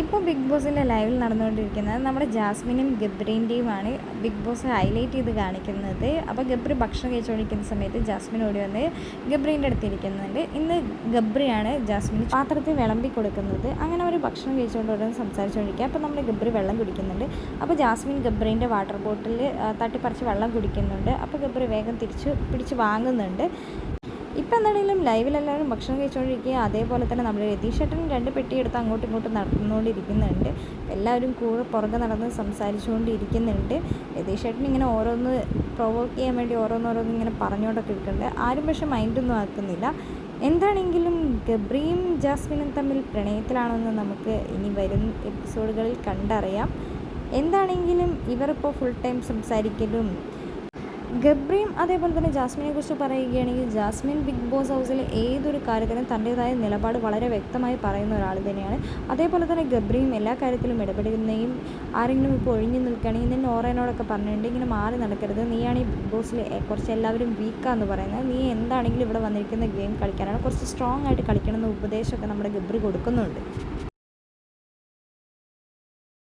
ഇപ്പോൾ ബിഗ് ബോസിന്റെ ലൈവിൽ നടന്നുകൊണ്ടിരിക്കുന്നത് നമ്മുടെ ജാസ്മിനും ഗബ്രീന്റെയുമാണ് ബിഗ് ബോസ് ഹൈലൈറ്റ് ചെയ്ത് കാണിക്കുന്നത്. അപ്പോൾ ഗബ്രി ഭക്ഷണം കഴിച്ചുകൊണ്ടിരിക്കുന്ന സമയത്ത് ജാസ്മിൻ ഓടി വന്ന് ഗബ്രീന്റെ അടുത്ത് ഇരിക്കുന്നുണ്ട്. ഇന്ന് ഗബ്രിയാണ് ജാസ്മിന് പാത്രത്തിൽ വിളമ്പി കൊടുക്കുന്നത്. അങ്ങനെ അവർ ഭക്ഷണം കഴിച്ചുകൊണ്ട് ഉടനെ സംസാരിച്ചുകൊണ്ടിരിക്കുക അപ്പോൾ നമ്മുടെ ഗബ്രി വെള്ളം കുടിക്കുന്നുണ്ട്. അപ്പോൾ ജാസ്മിൻ ഗബ്രീന്റെ വാട്ടർ ബോട്ടിൽ തട്ടിപ്പറിച്ച് വെള്ളം കുടിക്കുന്നുണ്ട്. അപ്പോൾ ഗബ്രി വേഗം തിരിച്ച് പിടിച്ച് വാങ്ങുന്നുണ്ട്. ഇപ്പം എന്താണെങ്കിലും ലൈവിലെല്ലാവരും ഭക്ഷണം കഴിച്ചുകൊണ്ടിരിക്കുക അതേപോലെ തന്നെ നമ്മുടെ രതീഷ് ചേട്ടൻ രണ്ട് പെട്ടിയെടുത്ത് അങ്ങോട്ടും ഇങ്ങോട്ടും നടന്നുകൊണ്ടിരിക്കുന്നുണ്ട്. എല്ലാവരും കൂടെ പുറകെ നടന്ന് സംസാരിച്ചുകൊണ്ടിരിക്കുന്നുണ്ട്. രതീഷ് ചേട്ടൻ ഇങ്ങനെ ഓരോന്ന് പ്രൊവോക്ക് ചെയ്യാൻ വേണ്ടി ഓരോന്നോരോന്ന് ഇങ്ങനെ പറഞ്ഞുകൊണ്ടൊക്കെ ഇരിക്കുന്നുണ്ട്. ആരും പക്ഷേ മൈൻഡൊന്നും ആക്കുന്നില്ല. എന്താണെങ്കിലും ഗബ്രിയും ജാസ്മിനും തമ്മിൽ പ്രണയത്തിലാണെന്ന് നമുക്ക് ഇനി വരും എപ്പിസോഡുകളിൽ കണ്ടറിയാം. എന്താണെങ്കിലും ഇവരിപ്പോൾ ഫുൾ ടൈം സംസാരിക്കലും ഗബ്രിയും അതേപോലെ തന്നെ ജാസ്മിനെ കുറിച്ച് പറയുകയാണെങ്കിൽ ജാസ്മിൻ ബിഗ് ബോസ് ഹൗസിലെ ഏതൊരു കാര്യത്തിനും തന്റെതായ നിലപാട് വളരെ വ്യക്തമായി പറയുന്ന ഒരാൾ തന്നെയാണ്. അതേപോലെ തന്നെ ഗബ്രിയും എല്ലാ കാര്യത്തിലും ഇടപെടുന്നയും ആരെങ്കിലും ഇപ്പോൾ ഒഴിഞ്ഞു നിൽക്കുകയാണെങ്കിൽ നിന്നെ ഓറേനോടൊക്കെ പറഞ്ഞിട്ടുണ്ട് ഇങ്ങനെ മാറി നടക്കരുത്. നീയാണ് ഈ ബിഗ് ബോസിൽ കുറച്ച് എല്ലാവരും വീക്കാന്ന് പറയുന്നത്. നീ എന്താണെങ്കിലും ഇവിടെ വന്നിരിക്കുന്ന ഗെയിം കളിക്കാനാണ് കുറച്ച് സ്ട്രോങ് ആയിട്ട് കളിക്കണം ഉപദേശമൊക്കെ നമ്മുടെ ഗബ്രി കൊടുക്കുന്നുണ്ട്.